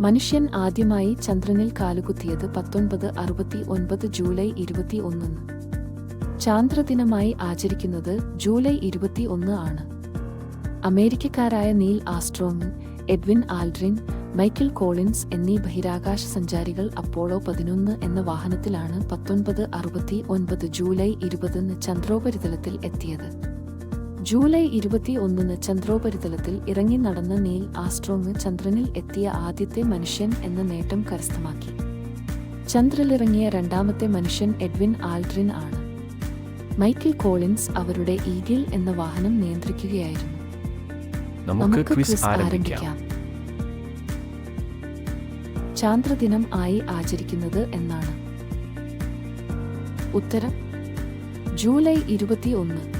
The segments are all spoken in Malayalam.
മനുഷ്യൻ ആദ്യമായി ചന്ദ്രനിൽ കാലുകുത്തിയത് പത്തൊൻപത് അറുപത്തി ഒൻപത് ജൂലൈ ഇരുപത്തി ഒന്നിന് ചാന്ദ്രദിനമായി ആചരിക്കുന്നത് ജൂലൈ ഇരുപത്തി ഒന്ന് ആണ്. അമേരിക്കക്കാരായ Neil Armstrong Edwin Aldrin Michael Collins എന്നീ ബഹിരാകാശ സഞ്ചാരികൾ അപ്പോളോ പതിനൊന്ന് എന്ന വാഹനത്തിലാണ് പത്തൊൻപത് അറുപത്തി ഒൻപത് ജൂലൈ ഇരുപതിന് ചന്ദ്രോപരിതലത്തിൽ എത്തിയത്. ജൂലൈ ഇരുപത്തി ഒന്നിന് ചന്ദ്രോപരിതലത്തിൽ ഇറങ്ങി നടന്ന നീൽ ആസ്ട്രോങ് ചന്ദ്രനിൽ എത്തിയ ആദ്യത്തെ മനുഷ്യൻ എന്ന നേട്ടം കരസ്ഥമാക്കി. ചന്ദ്രനിലിറങ്ങിയ രണ്ടാമത്തെ മനുഷ്യൻ എഡ്വിൻ ആൽഡ്രിൻ ആണ്. മൈക്കിൾ കോളിൻസ് അവരുടെ ഈഗിൾ എന്ന വാഹനം നിയന്ത്രിക്കുകയായിരുന്നു. നമുക്ക് ക്വിസ് ആരംഭിക്കാം. ചാന്ദ്രദിനം ആയി ആചരിക്കുന്നത് എന്നാണ്. ഉത്തരം ജൂലൈ ഇരുപത്തി ഒന്ന്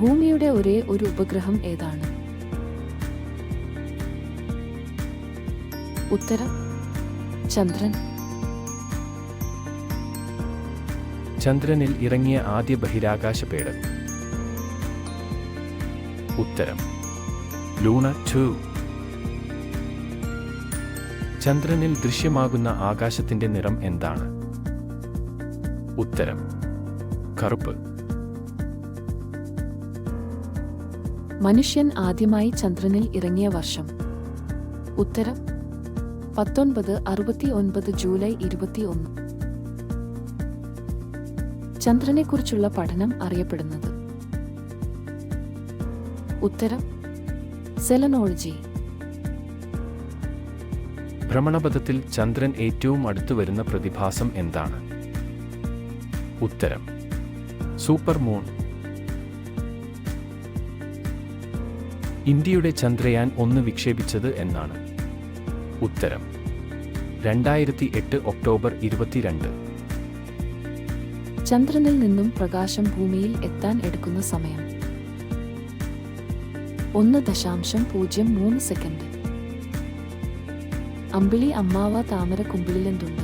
ഭൂമിയുടെ ഒരേ ഒരു ഉപഗ്രഹം ഏതാണ്? ഉത്തരം ചന്ദ്രൻ. ചന്ദ്രനിൽ ഇറങ്ങിയ ആദ്യ ബഹിരാകാശ പേടകം ഉത്തരം ലൂണ ടു. ചന്ദ്രനിൽ ദൃശ്യമാകുന്ന ആകാശത്തിന്റെ നിറം എന്താണ്? ഉത്തരം കറുപ്പ്. മനുഷ്യൻ ആദ്യമായി ചന്ദ്രനിൽ ഇറങ്ങിയ വർഷം. ഉത്തരം പത്തൊൻപത് അറുപത്തി ഒൻപത് ജൂലൈ ഇരുപത്തി ഒന്ന് ചന്ദ്രനെക്കുറിച്ചുള്ള പഠനം അറിയപ്പെടുന്നത്. ഉത്തരം സെലനോളജി. ഭ്രമണപഥത്തിൽ ചന്ദ്രൻ ഏറ്റവും അടുത്തു വരുന്ന പ്രതിഭാസം എന്താണ്? ഉത്തരം സൂപ്പർ മൂൺ. ഇന്ത്യയുടെ ചന്ദ്രയാൻ ഒന്ന് വിക്ഷേപിച്ചത് എന്നാണ്. ഉത്തരം രണ്ടായിരത്തി എട്ട് ഒക്ടോബർ ഇരുപത്തിരണ്ട്. ചന്ദ്രനിൽ നിന്നും പ്രകാശം ഭൂമിയിൽ എത്താൻ എടുക്കുന്ന സമയം. ഒന്ന് ദശാംശം പൂജ്യം മൂന്ന് സെക്കൻഡ്. അമ്പിളി അമ്മാവ താമര കുമ്പിളിലെന്തുണ്ട്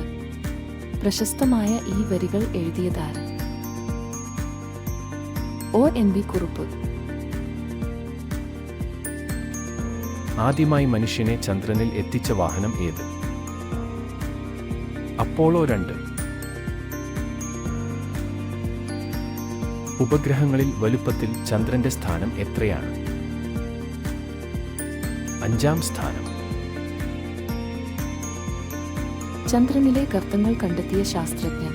പ്രശസ്തമായ ഈ വരികൾ എഴുതിയതാരം? O N V Kurup. ആദ്യമായി മനുഷ്യനെ ചന്ദ്രനിൽ എത്തിച്ച വാഹനം ഏത്? അപ്പോളോ രണ്ട്. ഉപഗ്രഹങ്ങളിൽ വലുപ്പത്തിൽ ചന്ദ്രന്റെ സ്ഥാനം എത്രയാണ്? അഞ്ചാം സ്ഥാനം. ചന്ദ്രനിലെ ഗർത്തങ്ങൾ കണ്ടെത്തിയ ശാസ്ത്രജ്ഞൻ.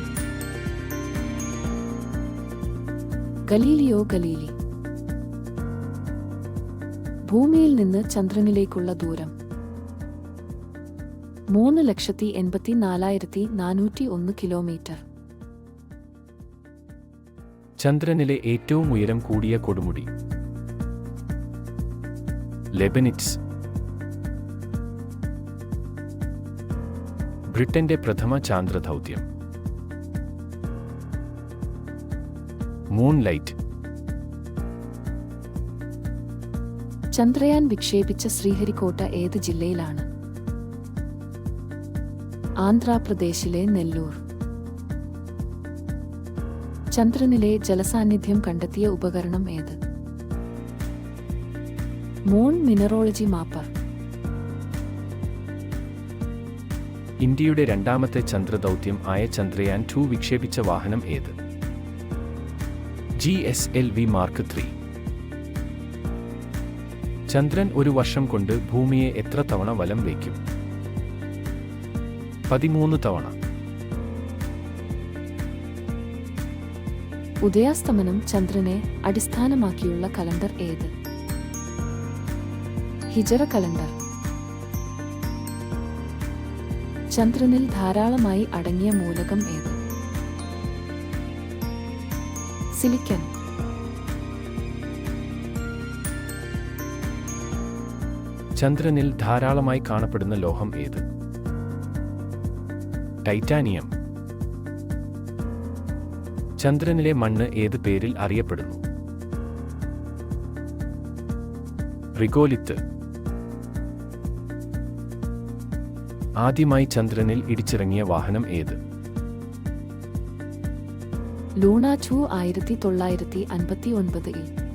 Galileo Galilei. ഭൂമിയിൽ നിന്ന് ചന്ദ്രനിലേക്കുള്ള ദൂരം. മൂന്ന് ലക്ഷത്തി എൺപത്തി നാലായിരത്തി നാനൂറ്റി ഒന്ന് കിലോമീറ്റർ. ചന്ദ്രനിലെ ഏറ്റവും ഉയരം കൂടിയ കൊടുമുടി. ലെബനിറ്റ്സ്. ബ്രിട്ടന്റെ പ്രഥമ ചാന്ദ്രദൗത്യം. മൂൺ ചന്ദ്രയാൻ വിക്ഷേപിച്ച ശ്രീഹരിക്കോട്ട ഏത് ജില്ലയിലാണ്? ആന്ധ്രാപ്രദേശിലെ നെല്ലൂർ. ചന്ദ്രനിലെ ജലസാന്നിധ്യം കണ്ടെത്തിയ ഉപകരണം ഏത്? Moon Mineralogy Mapper. ഇന്ത്യയുടെ രണ്ടാമത്തെ ചന്ദ്രദൗത്യം ആയ ചന്ദ്രയാൻ ടു വിക്ഷേപിച്ച വാഹനം ഏത്? G S L V Mark three. ചന്ദ്രൻ ഒരു വർഷം കൊണ്ട് ഭൂമിയെ എത്ര തവണ വലം വയ്ക്കും പതിമൂന്ന് തവണ. ഉദയാസ്തമനം ചന്ദ്രനെ അടിസ്ഥാനമാക്കിയുള്ള കലണ്ടർ ഏത്? ഹിജറ കലണ്ടർ. ചന്ദ്രനിൽ ധാരാളമായി അടങ്ങിയ മൂലകം ഏത്? സിലിക്കൺ ചന്ദ്രനിൽ ധാരാളമായി കാണപ്പെടുന്ന ലോഹം ഏത്? ടൈറ്റാനിയം. ചന്ദ്രനിലെ മണ്ണ് ഏത് പേരിൽ അറിയപ്പെടുന്നു? റിഗോലിത്ത്. ആദ്യമായി ചന്ദ്രനിൽ ഇടിച്ചിറങ്ങിയ വാഹനം ഏത്? ലൂണ ടു ആയിരത്തി തൊള്ളായിരത്തി അൻപത്തി ഒൻപതിൽ